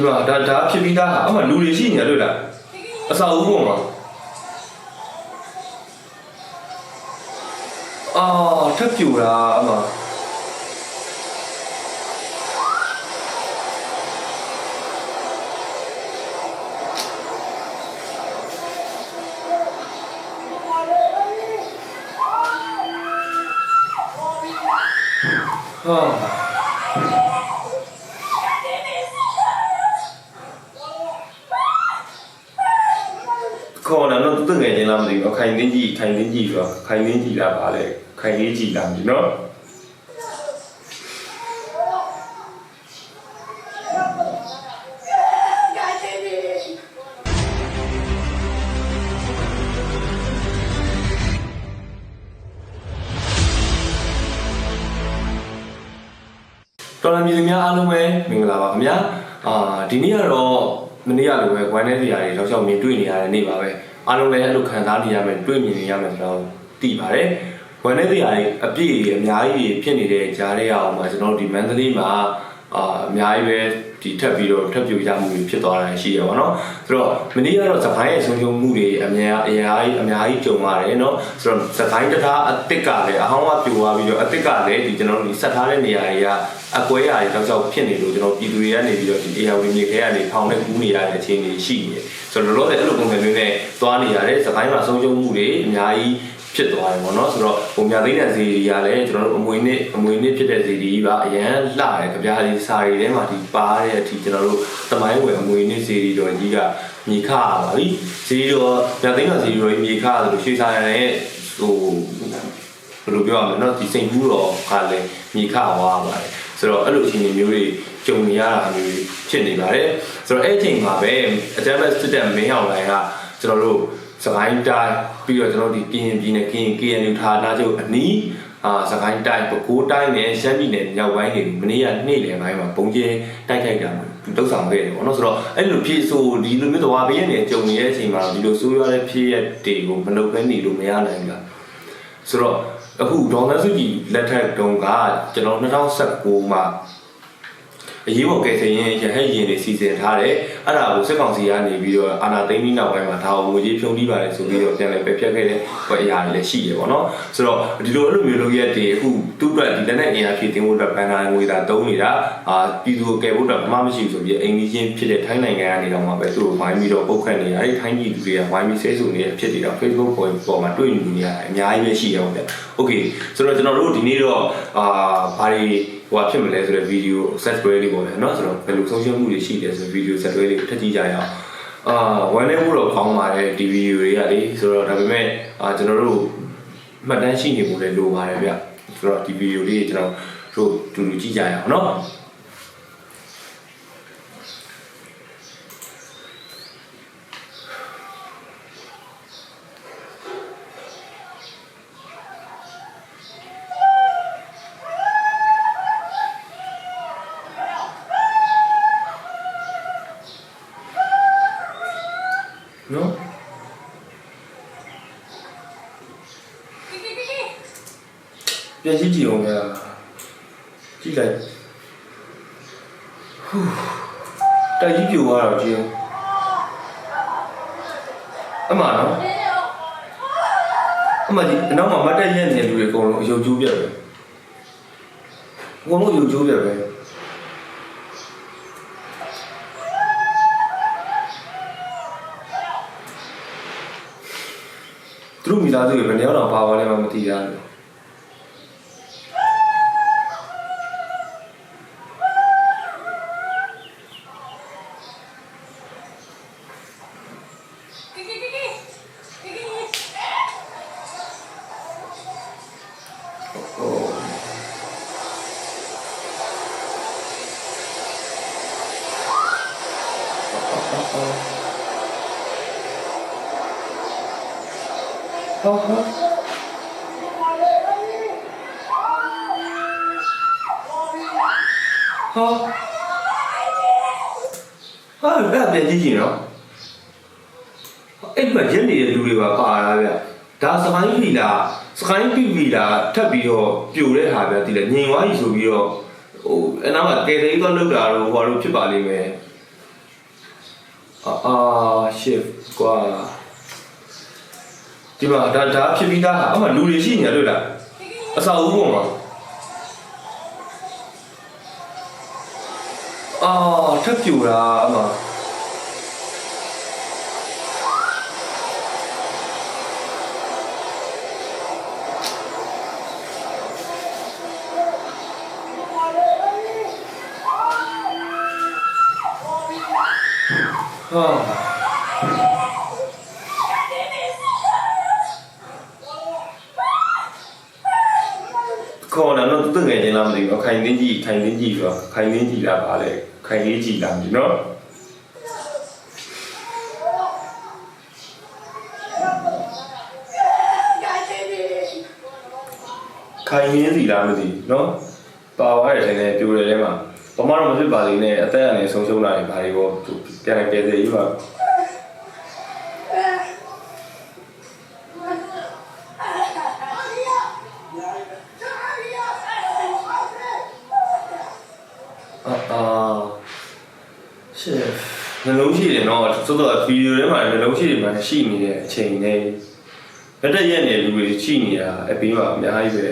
ဒီမှာဒါဒါဖြစ်ပြီးသားဟာအမှလူတွေရှိနေရလို့လားအစာဦးပေါ်မှာအာထပ်ပြူတာအမှဟာ ခေါ်လာတော့သူငယ်ချင်းလားမသိဘူးခိုင်တင်းကြီးခိုင်တင်းကြီးဆိုတော့ခိုင်တင်းကြီးလားပါလေခိုင်လေးကြီးလားမသိဘူးနော်တော်လာမြည်များအားလုံးပဲမင်္ဂလာပါခင်ဗျာအာဒီနေ့ကတော့ မနေ့ကလိုပဲဝမ်းနေစရာတွေတော့ကြောက်မြင်တွေ့နေရတဲ့နေ့ပါပဲအားလုံးလည်းအဲ့လိုခံစားနေရမယ်တွေ့မြင်နေရမယ်ဆိုတော့သိပါတယ်ဝမ်းနေစရာတွေအပြည့်အများကြီးဖြစ်နေတဲ့ကြားထဲအောင်မှာကျွန်တော်တို့ဒီမန္တလေးမှာ အာအများကြီးပဲဒီထပ်ပြီးတော့ထပ်ပြူကြမှုတွေဖြစ်သွားတာရှိရပါတော့ဆိုတော့မနေ့ကတော့စကိုင်းရဲ့ဆုံးရှုံးမှုတွေအများအများကြီးအများကြီးကြုံရတယ်เนาะဆိုတော့စကိုင်းတထားအစ်စ်ကလည်းအဟောင်းကပြိုသွားပြီးတော့အစ်စ်ကလည်းဒီကျွန်တော်တို့ဒီဆက်ထားတဲ့နေရာတွေကအကွဲအရာတွေတောက်လျှောက်ဖြစ်နေလို့ကျွန်တော်ပြည်သူတွေကနေပြီးတော့ဒီ AR ဝင်မြေခဲကနေဖောင်းနဲ့ကူးနေရတဲ့အခြေအနေရှိနေတယ်ဆိုတော့လောလောဆယ်အဲ့လိုပုံစံမျိုးနဲ့သွားနေရတယ်စကိုင်းမှာဆုံးရှုံးမှုတွေအများကြီး ဖြစ်သွားတယ်ပေါ့နော်ဆိုတော့ဟိုမြာသိတဲ့ဇီရီကလည်းကျွန်တော်တို့အမွေနှစ်အမွေနှစ်ဖြစ်တဲ့ဇီရီကအရန်လှတယ်ကြပြားလေးစာရီထဲမှာဒီပါတဲ့အထိကျွန်တော်တို့သမိုင်းဝယ်အမွေနှစ်ဇီရီတော်ကြီးကမြေခရပါပြီဇီရီတော်မြာသိတဲ့ဇီရီတော်ကြီးမြေခရဆိုလို့ရွှေစာရံရဲ့ဟိုဘယ်လိုပြောရမလဲနော်ဒီစိန်မှုတော်ကလည်းမြေခရသွားပါတယ်ဆိုတော့အဲ့လိုအခြေအနေမျိုးတွေကြုံနေရတာမျိုးဖြစ်နေပါတယ်ဆိုတော့အဲ့အချိန်မှာပဲအတမ်ဘတ်စစ်တပ်မင်းအောင်လိုင်းကကျွန်တော်တို့ စကိုင်းတိုင်းပြီးတော့ကျွန်တော်ဒီကရင်ပြည်နယ်ကရင် KNU ဌာနချုပ်အနီးအာစကိုင်းတိုင်းပဲခူးတိုင်းနဲ့ရှမ်းပြည်နယ်မြောက်ပိုင်းတွေမနေ့ကနေ့လယ်ပိုင်းမှာပုံကျဲတိုက်ခိုက်တာသူတုံ့ဆောင်ခဲ့တယ်ပေါ့နော်ဆိုတော့အဲ့လိုဖြစ်ဆိုဒီလိုမျိုးသွားပြင်းနေကြုံနေတဲ့အချိန်မှာဒီလိုဆိုးရွားတဲ့ဖြစ်ရက်တွေကိုမလုပ်ဘဲနေလို့မရနိုင်ဘူးလားဆိုတော့အခုဒေါ်လာစုကြည်လက်ထက်တုန်းကကျွန်တော်2019မှာ အရေးပေါ်ကယ်ဆယ်ရင်ရဟတ်ရင်တွေစီစဉ်ထားတယ်အဲ့ဒါကိုစစ်ကောင်စီကနေပြီးတော့အာဏာသိမ်းပြီးနောက်ပိုင်းမှာဒါကိုငွေကြေးဖြုံးပြီးပါတယ်ဆိုပြီးတော့ပြန်လည်ပယ်ဖျက်ခဲ့တဲ့ဘယ်အရာတွေလည်းရှိတယ်ပေါ့နော်ဆိုတော့ဒီလိုအဲ့လိုမျိုးလုပ်ရက်တွေအခုသူ့အတွက်ဒီလက်နဲ့အင်အားဖြည့်တင်ဖို့အတွက်ဘန်နာငွေသာတုံးနေတာအာပြည်သူကိုကယ်ဖို့အတွက်ဘာမှမရှိဘူးဆိုပြီးအိမ်ကြီးချင်းဖြစ်တဲ့ထိုင်းနိုင်ငံကနေတော့မှပဲသူ့ကိုဝိုင်းပြီးတော့ပုတ်ခတ်နေတာအဲ့ဒီထိုင်းပြည်သူတွေကဝိုင်းပြီးဆဲဆိုနေတဲ့အဖြစ်တွေတော့ Facebook ပေါ်ပေါ်မှာတွေ့နေရတယ်အများကြီးပဲရှိရအောင်ဗျ။ Okay ဆိုတော့ကျွန်တော်တို့ဒီနေ့တော့အာဘာတွေ ဟိုဖြစ်မလဲဆိုတဲ့ဗီဒီယို set တွဲလေးပေါ့ဗျာเนาะဆိုတော့ဘယ်လိုဆုံးရှုံးမှုတွေရှိတယ်ဆိုတဲ့ဗီဒီယို set တွဲလေးကိုထပ်ကြည့်ကြရအောင်အာဝမ်းနေမှုတော့ကောင်းပါတယ်ဒီဗီဒီယိုတွေကလေဆိုတော့ဒါပေမဲ့အာကျွန်တော်တို့မှတ်တမ်းရှိနေဖို့လည်းလိုပါတယ်ဗျဆိုတော့ဒီဗီဒီယိုလေးကျွန်တော်တို့တူတူကြည့်ကြရအောင်เนาะ ပြန်ကြည့်ကြည့်အောင်ဗျာကြည့်လိုက်ဟူးတိုက်ကြီးပြိုသွားတော့ကြည့်အောင်အမှန်နော်အမှန်ကြီးအနောက်မှာမတ်တက်ရက်နေတဲ့လူတွေအကုန်လုံးအယုံကျိုးပြတ်ပဲအကုန်လုံးအယုံကျိုးပြတ်ပဲသူတို့မိသားစုတွေဘယ်နှစ်ယောက်တော့ပါသွားလဲမှမသိရဘူး ဟုတ်ဟုတ်ဟာဟာအဲ့ဒါပြန်ကြည့်ကြည့်နော်အဲ့ဒီမှာရက်နေတဲ့လူတွေပါပါလာဗျဒါစကိုင်းဖီလာစကိုင်းဖီဖီလာထပ်ပြီးတော့ပြိုတဲ့ဟာဗျဒီလေညင်သွားပြီဆိုပြီးတော့ဟိုအနားမှာကယ်သေးတော့လောက်တာတော့ဟိုဟာလို့ဖြစ်ပါလိမ့်မယ်အာအာ shift ကွာ ဒီမှာဒါဒါဖြစ်ပြီးသားဟာအမှလူတွေရှိနေရလို့လားအစာဦးပုံမှာအာထပ်ပြူတာအမှဟာခေါ်တာတော့ သူငယ်ချင်းလားမသိဘူးခိုင်တင်းကြီးခိုင်တင်းကြီးဆိုခိုင်တင်းကြီးလားပါလေခိုင်လေးကြီးလားမသိဘူးနော်ခိုင်ရင်းစီလားမသိဘူးနော်ပါသွားတယ်ထင်တယ်ပြိုတယ်ထဲမှာဘာမှတော့မဖြစ်ပါသေးနဲ့အသက်အန္တရာယ်ဆုံးရှုံးတာတွေဘာတွေပေါ့သူပြန်ပြန်ပြန်သေးယူပါ အာအာရှေ့နှ လုံးရှိတယ်နော်သို့တော့ဗီဒီယိုထဲမှာနှလုံးရှိတယ်မှာရှိနေတဲ့အချိန်နဲ့လက်တက်ရက်နေလူတွေရှိနေတာအပြီးမှာအများကြီးပဲ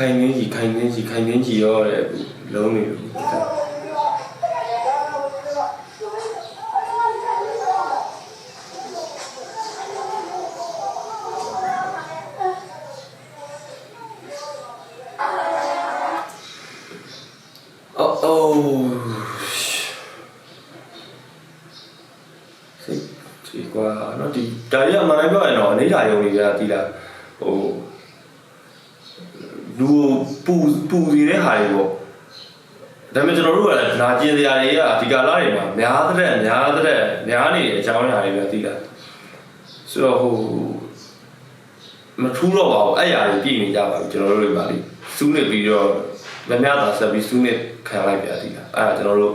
ခိုင်နေကြီးခိုင်နေကြီးခိုင်နေကြီးရောတဲ့လုံးနေလို့အော်အိုးစိတ်ဒီကွာနော်ဒီဒါရီကမနိုင်ပြောရင်တော့အနေဓာယုံနေကြတီးလားဟို လူပူပူနေတဲ့ဟာတွေပေါ့ဒါပေမဲ့ကျွန်တော်တို့ကလည်းနာကျင်စရာတွေကဒီကာလတွေမှာများတဲ့များတဲ့များနေတဲ့အကြောင်းအရာတွေပဲသိတာဆိုတော့ဟိုမထူးတော့ပါဘူးအဲ့အရာတွေပြည်နေကြပါပြီကျွန်တော်တို့တွေပါလိစူးနေပြီးတော့မများတာဆက်ပြီးစူးနေခံလိုက်ပြသိတာအဲ့ဒါကျွန်တော်တို့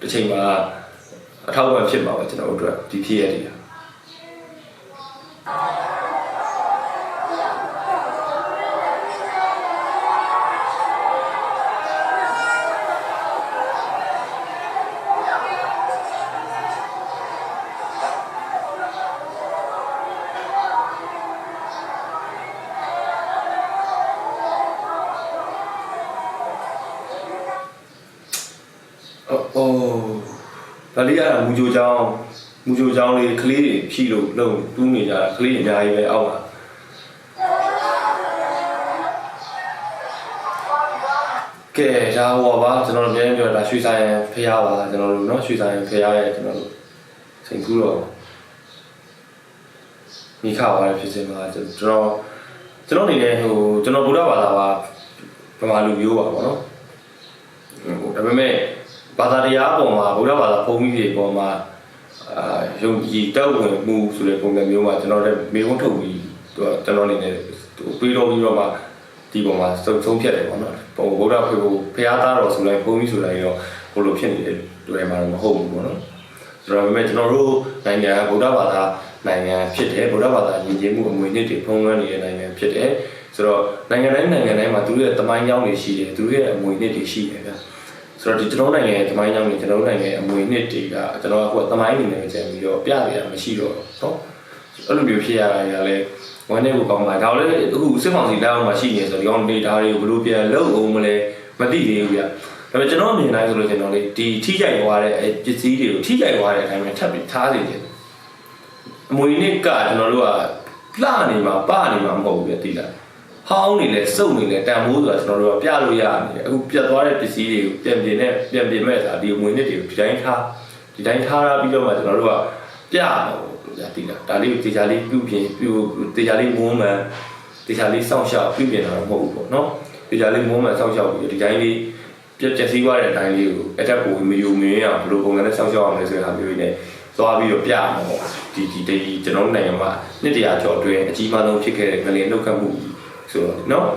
တစ်ချိန်မှာအထောက်အပံ့ဖြစ်မှာပဲကျွန်တော်တို့အတွက်ဒီဖြစ်ရည်တွေ လေးအဲ့ဒါမူဂျိုချောင်းမူဂျိုချောင်းလေးကလေးတွေဖြီးလို့လုံတူးနေကြတာကလေးတွေအများကြီးပဲအောက်မှာကဲဒါဟောပါကျွန်တော်တို့ပြန်ပြောတာရွှေဆိုင်ဖျားပါကျွန်တော်တို့เนาะရွှေဆိုင်ဖျားရဲ့ကျွန်တော်တို့စိန်ကူးတော့မိခါပါဖြစ်စင်မှာကျွန်တော်ကျွန်တော်အနေနဲ့ဟိုကျွန်တော်ဗုဒ္ဓဘာသာပါဗမာလူမျိုးပါပေါ့နော်ဟိုဒါပေမဲ့ ဘာသာတရားအပေါ်မှာဗုဒ္ဓဘာသာဘုန်းကြီးတွေအပေါ်မှာအာယုံကြည်တောက်ဝင်မှုဆိုတဲ့ပုံစံမျိုးမှာကျွန်တော်လည်းမေဝန်းထုတ်ပြီးသူကကျွန်တော်အနေနဲ့သူပြီးတော့ပြီးတော့မှဒီပုံမှာစုံဆုံးဖြတ်တယ်ပေါ့နော်ပုံဗုဒ္ဓဖေဖို့ဖရာသားတော်ဆိုလိုက်ဘုန်းကြီးဆိုလိုက်တော့ဘလို့ဖြစ်နေတယ်တွေ့မှာတော့မဟုတ်ဘူးပေါ့နော်ဆိုတော့ပေမဲ့ကျွန်တော်တို့နိုင်ငံဗုဒ္ဓဘာသာနိုင်ငံဖြစ်တယ်ဗုဒ္ဓဘာသာယဉ်ကျေးမှုအမွေနှစ်တွေဖုံးလွှမ်းနေတဲ့နိုင်ငံဖြစ်တယ်ဆိုတော့နိုင်ငံတိုင်းနိုင်ငံတိုင်းမှာသူတို့ရဲ့တမိုင်းကြောင်းတွေရှိတယ်သူတို့ရဲ့အမွေနှစ်တွေရှိတယ်ဗျာ ဆိုတော့ဒီကျွန်တော်နိုင်ငံရဲ့သမိုင်းကြောင်းတွေကျွန်တော်နိုင်ငံရဲ့အမွေနှစ်တွေကကျွန်တော်ကအခုသမိုင်းနေနေကြပြီးတော့ပြရတာမရှိတော့တော့အဲ့လိုမျိုးဖြစ်ရတာတွေကလည်းဝမ်းနေကိုကောင်းလာဒါလည်းအခုစစ်ကောင်စီလက်အောက်မှာရှိနေဆိုတော့ဒီကောင်ဒေတာတွေကိုဘယ်လိုပြန်လုပ်အောင်မလဲမသိသေးဘူးဗျဒါပေမဲ့ကျွန်တော်မြင်တိုင်းဆိုလို့ကျွန်တော်လေဒီထိကြိုက်သွားတဲ့ပစ္စည်းတွေကိုထိကြိုက်သွားတဲ့အတိုင်းပဲထပ်ပြီးထားစီတယ်အမွေနှစ်ကကျွန်တော်တို့ကလှနေမှာပနေမှာမဟုတ်ဘူးပြသိလား ဟောင်းနေလဲစုပ်နေလဲတန်ဖိုးဆိုတာကျွန်တော်တို့ကပြလို့ရနေတယ်အခုပြတ်သွားတဲ့ပစ္စည်းတွေကိုပြန်ပြင်နဲ့ပြန်ပြင်မဲ့ဆိုတာဒီအမွေနှစ်တွေကိုဒီတိုင်းထားဒီတိုင်းထားရပြီးတော့မှကျွန်တော်တို့ကပြရမှာပေါ့ညာတိလားဒါလေးကိုတေချာလေးပြုပြင်ပြုတေချာလေးမုန်းမှန်တေချာလေးစောင့်ရှောက်ပြုပြင်တာတော့မဟုတ်ဘူးပေါ့နော်တေချာလေးမုန်းမှန်စောင့်ရှောက်ပြီးဒီတိုင်းလေးပြက်ပြက်စည်းသွားတဲ့အတိုင်းလေးကိုအတက်ကိုမယူမင်းအောင်ဘယ်လိုပုံစံနဲ့စောင့်ရှောက်အောင်လဲဆိုတဲ့ဟာမျိုးတွေနဲ့သွားပြီးတော့ပြရမှာပေါ့ဒီဒီဒီကျွန်တော်တို့နိုင်ငံမှာနှစ်တရာကျော်အတွင်းအကြီးမားဆုံးဖြစ်ခဲ့တဲ့ငလင်နှုတ်ခတ်မှု ဆိုတော့နော်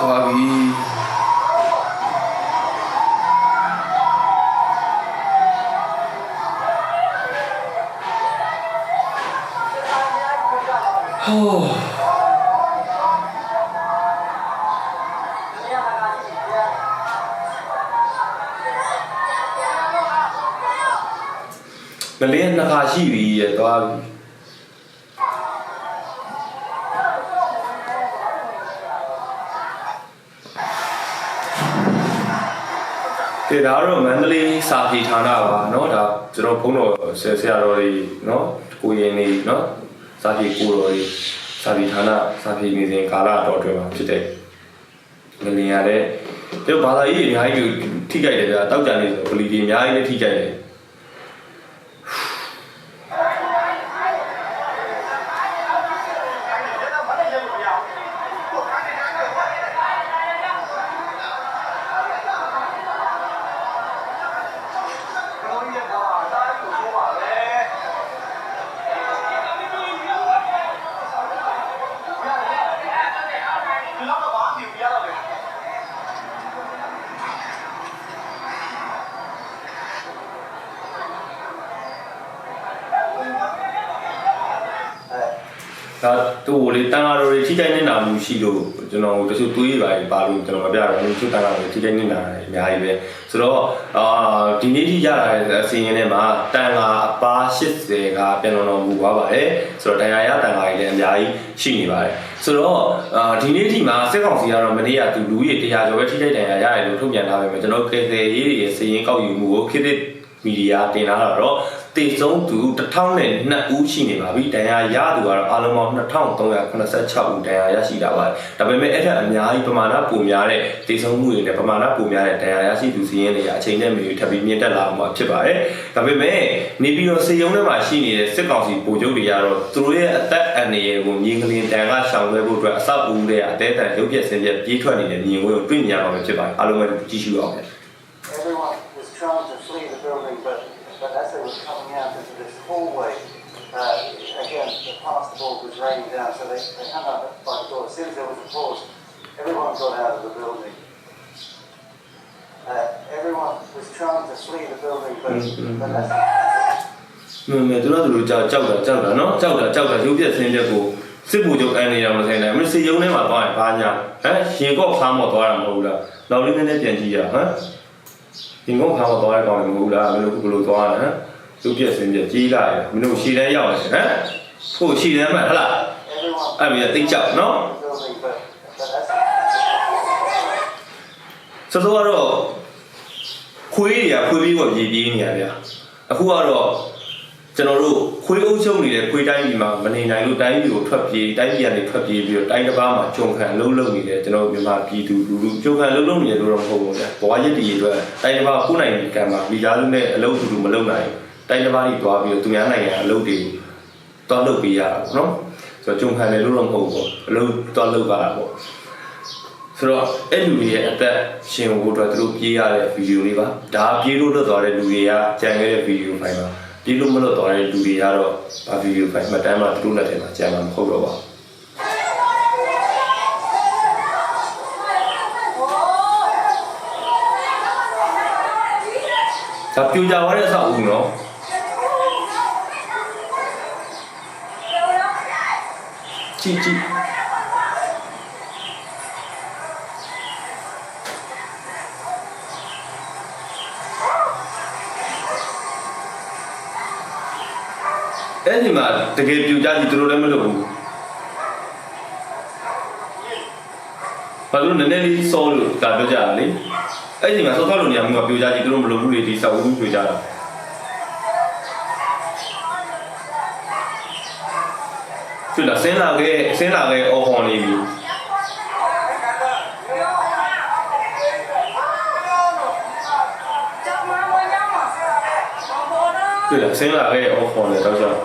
တော်ပြီဟောမလင်းနှစ်ခါရှိပြီရဲ့သွားပြီ ကဲဒါကတော့မန္တလေးစာပေဌာနပါเนาะဒါကျွန်တော်ဘုန်းတော်ဆရာဆရာတော်တွေเนาะကိုရင်တွေเนาะစာပေကိုတော်တွေစာပေဌာနစာပေနေစဉ်ကာလတော်အတွင်းမှာဖြစ်တဲ့မလင်းရတဲ့ဒီဘာသာရေးအများကြီးထိကြိုက်တယ်ဗျာတောက်ကြနေဆိုဗလီဒီအများကြီးလည်းထိကြိုက်တယ် ဒါတူလေတန်ဃာတော်တွေထိခိုက်နေတာမျိုးရှိလို့ကျွန်တော်တချို့တွေးပါပါလို့ကျွန်တော်မပြတော့ဘူးသူတန်ဃာတော်တွေထိခိုက်နေတာအများကြီးပဲဆိုတော့အာဒီနေ့ထိရလာတဲ့အစီရင်ထဲမှာတန်ဃာအပါ80ကပြန်တော်တော်မူသွားပါတယ်ဆိုတော့တရားရတန်ဃာတွေလည်းအများကြီးရှိနေပါတယ်ဆိုတော့အာဒီနေ့ထိမှာစစ်ကောင်စီကတော့မနေ့ကသူလူကြီးတရားကျော်ပဲထိခိုက်တရားရတယ်လို့ထုတ်ပြန်ထားပေမဲ့ကျွန်တော်ကေသေးရေးတွေစီရင်ကောက်ယူမှုကိုခေတ်သစ်မီဒီယာတင်လာတော့တ ည်ဆုံးသူ1002ဦးရှိနေပါပြီ။တရားရသူကတော့အလုံးပေါင်း2386ဦးတရားရရှိတာပါ။ဒါပေမဲ့အဲ့ဒါအများကြီးပမာဏပိုများတဲ့တည်ဆုံးမှုတွေနဲ့ပမာဏပိုများတဲ့တရားရရှိသူစီးရင်တွေအချိန်နဲ့မျိုးထပ်ပြီးမြင့်တက်လာမှာဖြစ်ပါတယ်။ဒါပေမဲ့နေပြီးတော့စေယုံထဲမှာရှိနေတဲ့စစ်ကောင်စီဗိုလ်ချုပ်တွေကတော့သူတို့ရဲ့အသက်အန္တရာယ်ကိုမြင်းကလေးတန်ကရှောင်လွှဲဖို့အတွက်အဆောက်အဦတွေအသေးအံရုပ်ပြက်ဆင်းပြက်ပြေးထွက်နေတဲ့မြင်ကွင်းကိုတွေ့မြင်ရမှာဖြစ်ပါတယ်။အားလုံးပဲကြည့်ရှုအောင်ဗျ။ Everyone was trying to flee the building, but, but as they were coming out into this hallway, uh, again, the plasterboard was raining down, so they, they hung up by the door. As soon as there was a pause, everyone got out of the building. Uh, everyone was trying to flee the building, but, but as မင်းမင်းတို့တို့ကြောက်ကြောက်တာကြောက်တာနော်ကြောက်တာကြောက်တာရုပ်ပြက်ဆင်းပြက်ကိုစစ်ဘူချုပ်အန်နေရမဆိုင်နိုင်မင်းစီယုံထဲမှာသွားရင်ဘာညာဟမ်ရင်ကော့ဖားမော်သွားတာမဟုတ်ဘူးလားနောက်လေးနည်းနည်းပြန်ကြည့်ရဟမ်ရင်ကော့ဖားမော်သွားရကောင်းတယ်မဟုတ်ဘူးလားမင်းတို့ဘယ်လိုသွားလဲဟမ်ရုပ်ပြက်ဆင်းပြက်ကြီးလာတယ်မင်းတို့ရှည်တန်းရောက်တယ်ဟမ် ဖို့ရှည်တန်းမှဟလား everyone အဲ့ပြီးတိတ်ကြောက်နော် the building, but, but as စောစောကတော့ခွေးတွေကခွေးပြီးတော့ပြေးပြေးနေရဗျာအခုကတော့ကျွန်တော်တို့ခွေးအုပ်ချုပ်နေတဲ့ခွေးတိုင်းပြည်မှာမနေနိုင်လို့တိုင်းပြည်ကိုထွက်ပြေးတိုင်းပြည်ကနေထွက်ပြေးပြီးတော့တိုင်းတစ်ပါးမှာကြုံခံလုံးလုံးနေတယ်ကျွန်တော်မြန်မာပြည်သူလူလူကြုံခံလုံးလုံးနေတယ်လို့တော့မဟုတ်ဘူးဗျာဘဝရည်တည်ရအတွက်တိုင်းတစ်ပါးကိုနိုင်ဒီကံမှာမိသားစုနဲ့အလုပ်တူတူမလုပ်နိုင်တိုင်းတစ်ပါးကြီးတွားပြီးတော့သူများနိုင်ငံအလုပ်တွေကို တွားလုပ်ပေးရတာပေါ့နော်ဆိုတော့ကြုံခံတယ်လို့တော့မဟုတ်ဘူးပေါ့အလုပ်တွားလုပ်ရတာပေါ့ဆိုတော့အဲ့လူတွေရဲ့အသက်ရှင်ဖို့အတွက်သူတို့ပြေးရတဲ့ဗီဒီယိုလေးပါဒါပြေးလို့လွတ်သွားတဲ့လူတွေကကြံခဲ့တဲ့ဗီဒီယိုဖိုင်ပါပြေးလို့မလွတ်သွားတဲ့လူတွေကတော့ဗာဗီဒီယိုဖိုင်မှတ်တမ်းမှာသူတို့လက်ထဲမှာကြံမှာမဟုတ်တော့ပါဘူးဒါပြူကြသွားတဲ့အဆောက်အဦနော် ကြည့်ကြည့်အဲ့ဒီမှာတကယ်ပြူကြကြီးသူတို့လည်းမလုပ်ဘူးဘာလို့နည်းနည်းလေးစောလို့ဒါပြောကြတာလေအဲ့ဒီမှာစောစောလို့နေရာမျိုးကပြူကြကြီးသူတို့မလုပ်ဘူးလေဒီစောက်ဦးပြူကြတာ သူလာစင်းလာခဲ့စင်းလာခဲ့အော်ဟွန်နေပြီသူလာစင်းလာခဲ့အော်ဟွန်လေတော့ကြောက်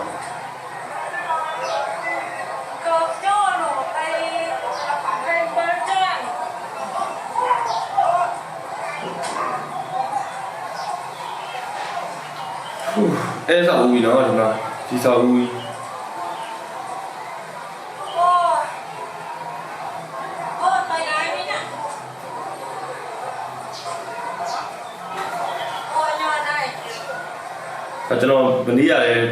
အဲ့စောက်ဦးကြီးနော်ဒီမှာဒီ ကျွန်တော်မနေ့ကလည်း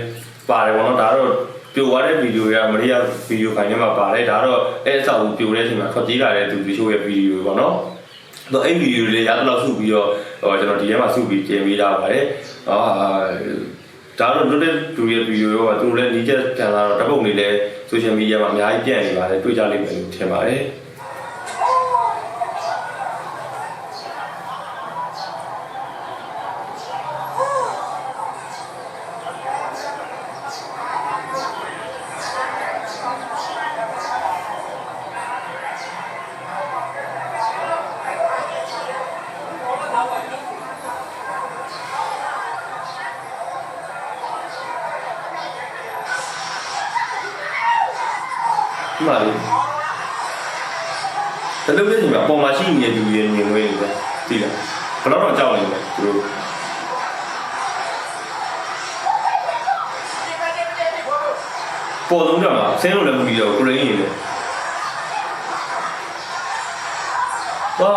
ပါတယ်ပေါ့နော်ဒါတော့ပြိုသွားတဲ့ဗီဒီယိုကမနေ့ကဗီဒီယိုဖိုင်ထဲမှာပါတယ်ဒါတော့အဲအဆောက်ပြိုတဲ့အချိန်မှာထွက်ပြေးလာတဲ့သူဒီရှိုးရဲ့ဗီဒီယိုပေါ့နော်တော့အဲ့ဗီဒီယိုလေးရတော့စုပြီးတော့ဟိုကျွန်တော်ဒီထဲမှာစုပြီးပြင်ပေးထားပါတယ်အာဒါတော့လွတ်တဲ့သူရဲ့ဗီဒီယိုရောသူတို့လည်းနီးချက်ခံလာတော့ဓာတ်ပုံတွေလည်း social media မှာအများကြီးပြန့်နေပါတယ်တွေ့ကြလိမ့်မယ်လို့ထင်ပါတယ် ဒီ မှာလေတလူလေးညီမအပေါ်မှာရှိနေတဲ့လူတွေမြင်လို့ရတယ်သိလားဘယ်တော့တော့ကြောက်နေလဲသူတို့ပေါ်တော့တော့ဆင်းလို့လည်းမပြီးတော့ကိုရင်းနေတယ်ဟာ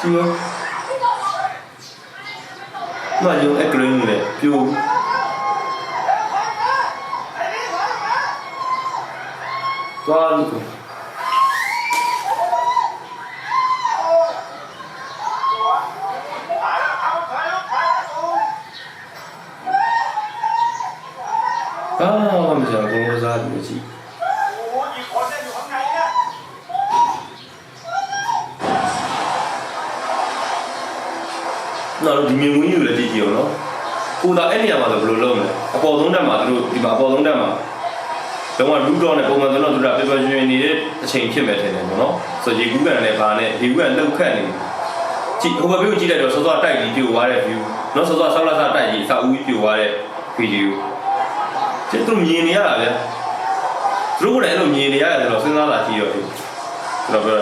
ဒီရော မယုံအကရင်းနဲ့ပြိုသွားလို့ကိုအာမကြောက်ဘူးစားလို့ကြည့် နောက်ဒီမြင်ဝင်းယူလည်းကြည့်ကြည့်အောင်နော်ကိုသာအဲ့နေရာမှာဆိုဘယ်လိုလုပ်မလဲအပေါ်ဆုံးတက်မှာသူတို့ဒီမှာအပေါ်ဆုံးတက်မှာတော့လူတော့နဲ့ပုံမှန်ဆိုတော့သူကပေပါရှင်နေတဲ့အချိန်ဖြစ်မယ်ထင်တယ်ပေါ့နော်ဆိုရေကူးကန်နဲ့ဘာနဲ့ရေကူးကန်လှုပ်ခတ်နေကြည့်ဟိုဘက်ကိုကြည့်လိုက်တော့စောစောတိုက်ပြီးပြိုသွားတဲ့ view နော်စောစောဆောက်လာစားတိုက်ပြီးစာဦးပြိုသွားတဲ့ video ကျသူမြင်နေရတာဗျသူတို့ကလည်းအဲ့လိုမြင်နေရတယ်ဆိုတော့စဉ်းစားလာကြည့်ရောဒီတော့ပြော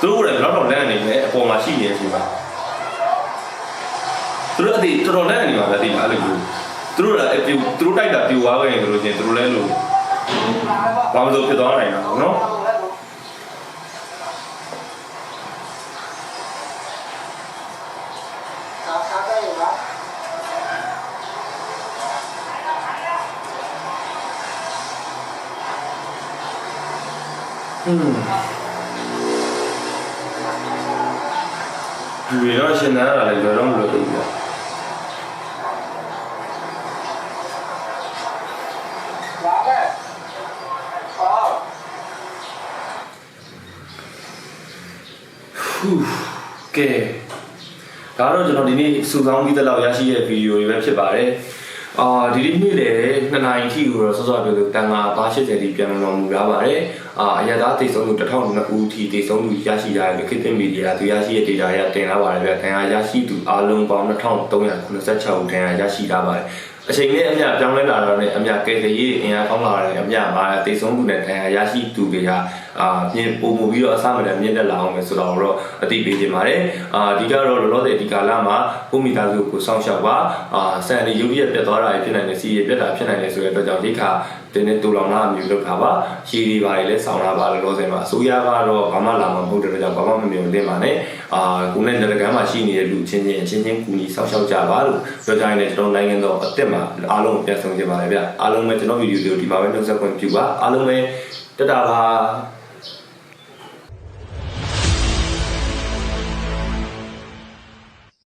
သူတို့ကလည်းဘယ်တော့လန့်နေလဲအပေါ်မှာရှိနေတဲ့အချိန်မှာ သူတို့အတိတော်တော်နဲ့နေပါလားဒီမှာအဲ့လိုမျိုးသူတို့လည်းအပြူသူတို့တိုက်တာပြူသွားခဲ့ရင်ဆိုလို့ချင်းသူတို့လည်းလို့ဘာမှမဆိုဖြစ်သွားနိုင်တာပေါ့နော် ขาขาได้อยู่นะ อืมဒီရောရှင်နာတာလည်းဘယ်တော့မလို့ ဟူးကဲဒါတော့ကျွန်တော်ဒီနေ့စူဆောင်းပြီးတဲ့လောက်ရရှိတဲ့ဗီဒီယိုတွေပဲဖြစ်ပါတယ်အာဒီဒီနေ့လေ2နာရီထိကိုတော့စောစောပြောလို့တန်ငါဘာ80တိပြန်လာမှုရပါတယ်အာအရသာတိတ်ဆုံးလို့1002ဦးထိတိတ်ဆုံးလူရရှိရတယ်လို့ခေတ်သစ်မီဒီယာသူရရှိတဲ့ data ရတင်လာပါတယ်ဗျတန်ငါရရှိသူအားလုံးပေါင်း2386ဦးတန်ငါရရှိထားပါတယ်အချိန်နဲ့အမျှပြောင်းလဲလာတော့နဲ့အမျှကဲကရေးအင်အားကောင်းလာတယ်အမျှမှာတိတ်ဆုံးသူနဲ့တန်ငါရရှိသူတွေကအာမြင်ပုံမူပြီးတော့အစမတန်မြင့်တက်လာအောင်ပဲဆိုတော့တော့အသိပေးခြင်းပါတယ်အာဒီကတော့လောလောဆယ်ဒီကာလမှာကိုမိသားစုကိုစောင့်ရှောက်ပါအာဆန်ဒီရုပ်ရည်ပြတ်သွားတာဖြစ်နိုင်တယ်စီရည်ပြတ်တာဖြစ်နိုင်တယ်ဆိုတဲ့အတွက်ကြောင့်ဒီခါတင်းနဲ့တူလောင်လာမျိုးလုပ်တာပါရှည်ဒီပါလေလဲဆောင်းလာပါလောလောဆယ်မှာအစိုးရကတော့ဘာမှလာမှာမဟုတ်တဲ့အတွက်ကြောင့်ဘာမှမမြင်သင့်ပါနဲ့အာကိုနဲ့နယ်ကမ်းမှာရှိနေတဲ့လူချင်းချင်းအချင်းချင်းကူညီစောင့်ရှောက်ကြပါလို့ပြောကြရင်လည်းကျွန်တော်နိုင်ငံတော်အစ်စ်မှာအားလုံးပြန်ဆောင်ကြပါလေဗျအားလုံးပဲကျွန်တော်ဗီဒီယိုတွေကိုဒီမှာပဲနှုတ်ဆက်ခွင့်ပြုပါအားလုံးပဲတတာပါ